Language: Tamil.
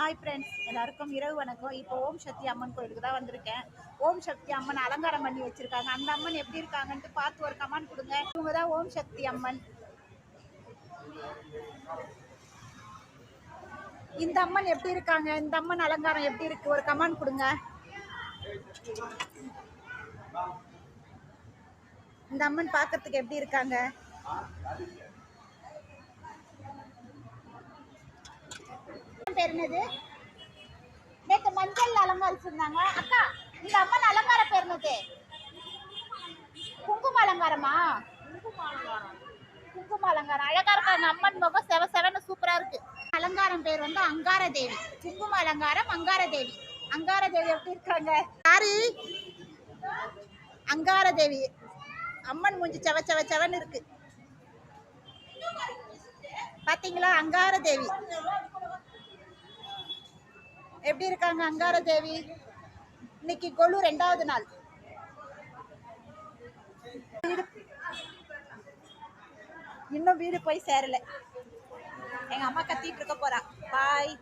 ஹாய் ஃப்ரெண்ட்ஸ் எல்லாருக்கும் இரவு வணக்கம். இப்போ ஓம் சக்தி அம்மன் கோயிலுக்கு தான் வந்திருக்கேன். ஓம் சக்தி அம்மன் அலங்காரம் பண்ணி வச்சிருக்காங்க. அந்த அம்மன் எப்படி இருக்காங்கன்ட்டு பார்த்து ஒரு கமெண்ட் கொடுங்க. இவங்க தான் ஓம் சக்தி அம்மன். இந்த அம்மன் எப்படி இருக்காங்க? இந்த அம்மன் அலங்காரம் எப்படி இருக்கு? ஒரு கமெண்ட் கொடுங்க. இந்த அம்மன் பார்க்கறதுக்கு எப்படி இருக்காங்க? பேர் என்னது? நேற்று மஞ்சள் அலங்கரிச்சிருந்தாங்க அக்கா இந்த அம்மன் அலங்கார பேர் என்னது? குங்கும அலங்காரமா? குங்கும அலங்காரம். அழகா இருக்காங்க அம்மன் முகம் செவ செவன்னு சூப்பரா இருக்கு. அலங்காரம் பேர் வந்து அங்கார தேவி. குங்கும அலங்காரம் அங்கார தேவி. அங்கார தேவி எப்படி இருக்காங்க? யாரு? அங்கார தேவி. அம்மன் மூஞ்சி செவ செவ செவன்னு இருக்கு. பாத்தீங்களா? அங்கார தேவி. எப்படி இருக்காங்க அங்கார தேவி? இன்னைக்கு கொலு ரெண்டாவது நாள். வீடு இன்னும் வீடு போய் சேரல. எங்க அம்மா கத்திட்டு இருக்க போறா. பாய்